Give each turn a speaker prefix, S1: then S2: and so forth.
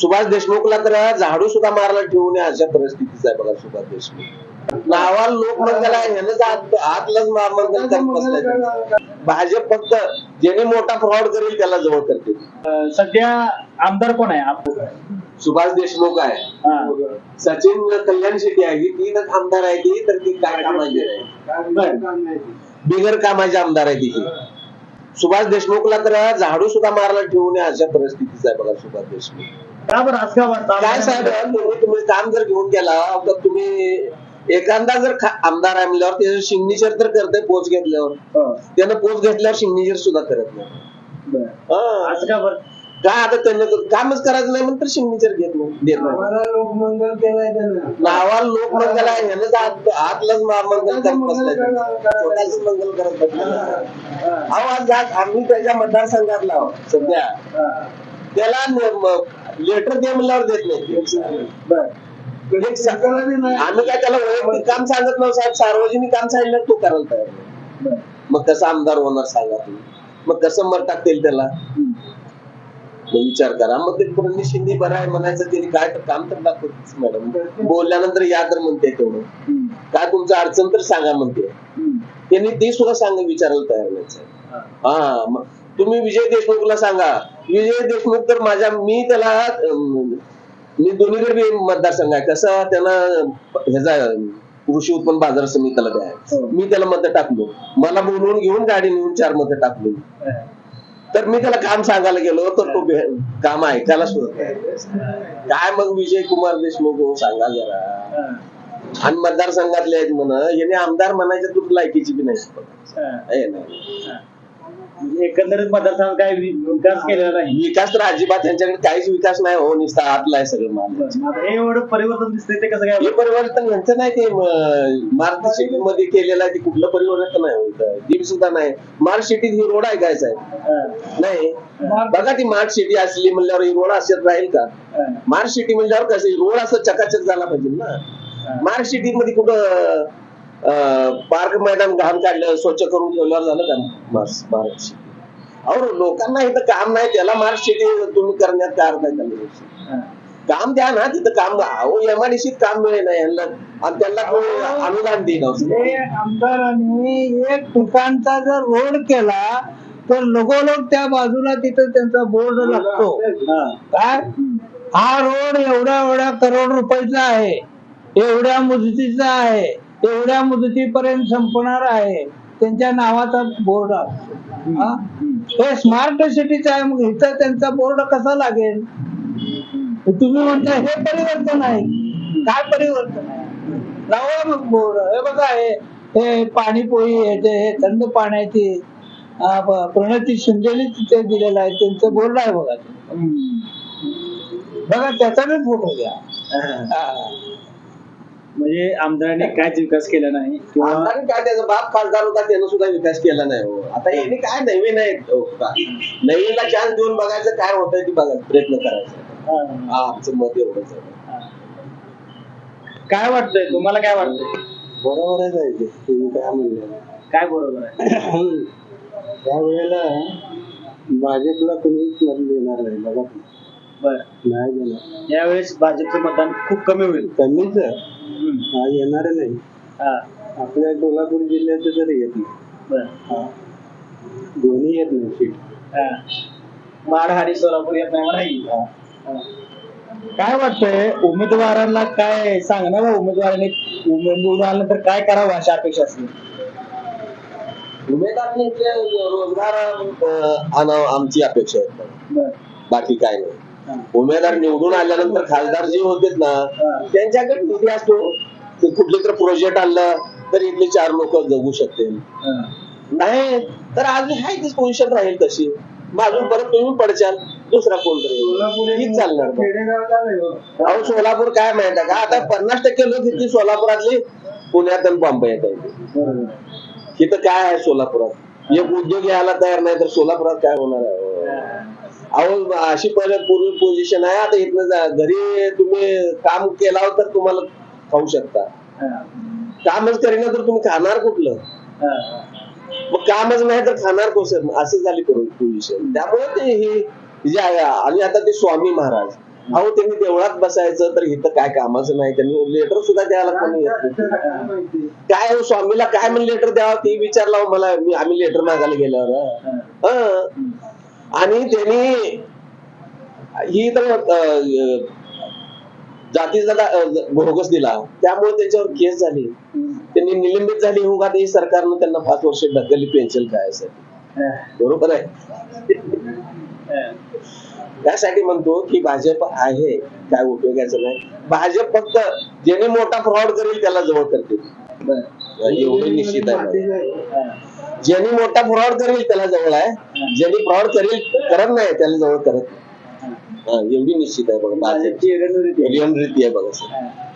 S1: सुभाष देशमुखला तर झाडू सुद्धा मारायला ठेवू नये अशा परिस्थितीच आहे बघा सुभाष देशमुख. नावाला लोक त्याला ह्यानंच आत आतलंच मारमंगल करत बसलाय भाजप फक्त ज्याने मोठा फ्रॉड करेल त्याला जवळ करते
S2: सध्या आमदार कोण आहे?
S1: सुभाष देशमुख आहे. सचिन कल्याण शेट्टी आहे. ही तीनच आमदार आहे ती तर ती काय कामाची आहे. बिगर कामाचे आमदार आहे ती सुभाष देशमुखला तर झाडू सुद्धा मारायला ठेवू नये अशा परिस्थितीच आहे बघा सुभाष देशमुख.
S2: का बरं असं
S1: काय साहेब तुम्ही तुम्ही काम जर घेऊन गेला तर तुम्ही एखादा जर खा- आमदार आहे म्हणल्यावर त्याचं सिग्नेचर तर करते पोच घेतल्यावर. त्यानं पोच घेतल्यावर सिग्नेचर सुद्धा करत नाही. हा.
S2: असं का बरं?
S1: काय आता त्यांना कामच करायचं नाही म्हणून तर सिग्नेचर घेत नाही देत नाही.
S3: लोकमंगल केलाय त्यानं.
S1: नावाला लोक मंगल आहे ह्यानं तर आत- आतलंच मा- मंगल करत बसलाय स्वतःच मंगल करत बसलाय. अहो आज आज आम्ही त्याच्या मतदारसंघातला आहोत सध्या.
S2: हा.
S1: त्याला लेटर दे म्हणल्यावर देत नाही
S2: बर.
S1: आम्ही काय त्याला वैयक्तिक काम सांगत नाही साहेब सार्वजनिक काम सांगितलं तो करायला तयार नाही. मग कसं आमदार होणार सांगा तुम्ही मग कसं मत टाकतील त्याला. मग विचार करा मग ते पूर्ण शिंदे बरं आहे म्हणायचं त्यांनी काय तर काम तर दाखवतेच मॅडम बोलल्यानंतर या तर म्हणते तेवढं. काय तुमचं अडचण तर सांगा म्हणते. त्यांनी ते सुद्धा सांग विचारायला तयार नाही साहेब.
S2: हा.
S1: हा मग तुम्ही विजय देशमुखला सांगा विजय देशमुख तर माझ्या मी त्याला मी दोन्हीकडे मतदारसंघ आहे कसं त्यानं ह्याचा कृषी उत्पन्न बाजार समितीला द्या
S2: हो.
S1: मी त्याला मत टाकलो मला बोलवून घेऊन गाडी नेऊन चार मत टाकलो. तर मी त्याला काम सांगायला गेलो तर तो काम ऐकायला सुद्धा नाही. काय मग विजय कुमार देशमुख हो सांगा जरा. आणि मतदारसंघातले आहेत म्हण याने आमदार म्हणायच्या तुला लायकीची बी नाही
S2: एकंदरीत मतदारसंघात काय वि- विकास केलेला नाही
S1: विकास तर अजिबात त्यांच्याकडे काहीच विकास नाही हो निसता आतला आहे सगळं माल
S2: बरं. मग आता हे एवढं परिवर्तन दिसतंय ते कसं
S1: हे
S2: काय
S1: परिवर्तन यांचं नाही ते मारुती सिटी मध्ये केलेलं आहे ते कुठलं परिवर्तन नाही हो. दीप सुद्धा नाही मार्ट सिटीत ही रोड आहे काय साहेब
S2: हा.
S1: नाही बघा ती मार्ट सिटी असली म्हणल्यावर ही रोड असत राहील का
S2: हा.
S1: मार्ट सिटी म्हणल्यावर कसं रोड असं चकाचक झाला पाहिजे ना मार्ट सिटी मध्ये कुठं पार्क मैदान घाण काढलं स्वच्छ करून ठेवल्यावर झालं का सिटी अहो लोकांना इथं काम नाही त्याला मार्ट सिटी तुम्ही करण्यात काय अर्थ आहे. काम द्या ना तिथं काम अहो एमआयडीसीत काम मिळेल ना यांना. आणि त्यांना कोणी अनुदान देईन
S3: आमदारांनी एक ठिकाणचा जर रोड केला तर लगोलग त्या बाजूला तिथं त्यांचा बोर्ड लागतो.
S2: हा.
S3: काय? हा रोड एवढ्या एवढ्या करोड रुपयाचा आहे. एवढ्या मुदतीचा आहे. एवढ्या मुदतीपर्यंत संपणार आहे. त्यांच्या नावाचा बोर्ड असतो. हा? हे स्मार्ट सिटीचं आहे मग इथं त्यांचा बोर्ड कसा लागेल? तुम्ही म्हणता हे परिवर्तन आहे. काय परिवर्तन आहे? लावा मग बोर्ड हे बघा हे हे पाणीपोळी हे थंड पाण्याची प्रणती शिंदेने तिथे दिलेलं आहे. त्यांचं बोर्ड आहे बघा. बघा त्याचा बी फोटो घ्या.
S2: म्हणजे आमदारांनी काहीच विकास केला नाही किंवा
S1: आमदार काय त्याचा बाप खासदार होता त्यानं सुद्धा विकास केला नाही हो. आता यांनी काय नवीन आहे हो का? नवीनला चान्स देऊन बघायचं काय होतंय ते बघायचं प्रयत्न करायचा.
S2: हा.
S1: हा आमचं मत एवढंच आहे.
S2: हा. काय वाटतंय? तुम्हाला काय वाटतंय?
S1: बरोबर आहे जायचे तुम्ही काय म्हणलं
S2: काय बरोबर आहे?
S1: त्यावेळेला भाजपला कोणीच मत देणार नाही बघा.
S2: बर.
S1: नाही देणार.
S2: यावेळेस भाजपचं मतदान खूप कमी होईल.
S1: कमीच
S2: हम्म.
S1: हा येणार नाही
S2: हा.
S1: आपल्या कोल्हापूर जिल्ह्यात तर येत नाही दोन्ही येत नाही सीट
S2: हा. माड सोलापूर येत नाही मला ही. हा. काय वाटतंय उमेदवारांना काय सांगणार बा उमेदवारांनी निवडून आल्यानंतर काय करावं अशा अपेक्षा असतील
S1: उमेदवारांनी रोजगार आणावं आमची अपेक्षा आहे बाकी काय नाही
S2: हा.
S1: उमेदवार निवडून आल्यानंतर खासदार जे होते ना. त्यांच्याकडे निधी असतो. ते कुठले तर प्रोजेक्ट आणलं तर इथले चार लोक जगू शकतील.
S2: हा.
S1: नाही तर आज हाय तीच पोझिशन राहील तशी. मागून परत तुम्ही पडचाल दुसरा कोण हीच चालणार
S3: हो.
S1: अहो सोलापूर काय माहिती का? आता पन्नास टक्के लोक इथली सोलापुरातली पुण्यात आणि आहेत.
S2: बरोबर.
S1: इथं काय आहे सोलापुरात? एक उद्योग यायला तयार नाही तर सोलापुरात काय होणार आहे? अहो अशी पहिले पूर्वी पोझिशन आहे. आता इथनं घरी तुम्ही काम केला तर तुम्हाला खाऊ शकता. कामच करीना तर तुम्ही खाणार कुठलं? मग कामच नाही तर खाणार कसं असं झाली पोझिशन त्यामुळे ते हे जे आहे आणि आता ते स्वामी महाराज. अहो त्यांनी देवळात बसायचं तर इथं काय कामाचं नाही. त्यांनी लेटर सुद्धा द्यायला कोणी येत काय हो, स्वामीला काय म्हणून लेटर द्यावं? ते विचारला मला आम्ही लेटर मागायला गेल्यावर. आणि त्यांनी ही तर जातीचा भोगस दिला. त्यामुळे त्याच्यावर केस झाली. त्यांनी निलंबित झाली. हो का ते सरकारनं त्यांना पाच वर्ष ढकलली पेन्शन काय असेल बरोबर आहे? त्यासाठी म्हणतो की भाजप आहे. काय उपयोगाचं नाही. भाजप फक्त ज्याने मोठा फ्रॉड करेल त्याला जवळ करतील. एवढे निश्चित आहे. ज्यांनी मोठा फ्रॉड करेल त्याला जवळ आहे ज्यांनी फ्रॉड करेल करत नाही त्याला जवळ करत नाही. एवढी निश्चित आहे बघा
S2: आहे.
S1: रीती आहे बघा सर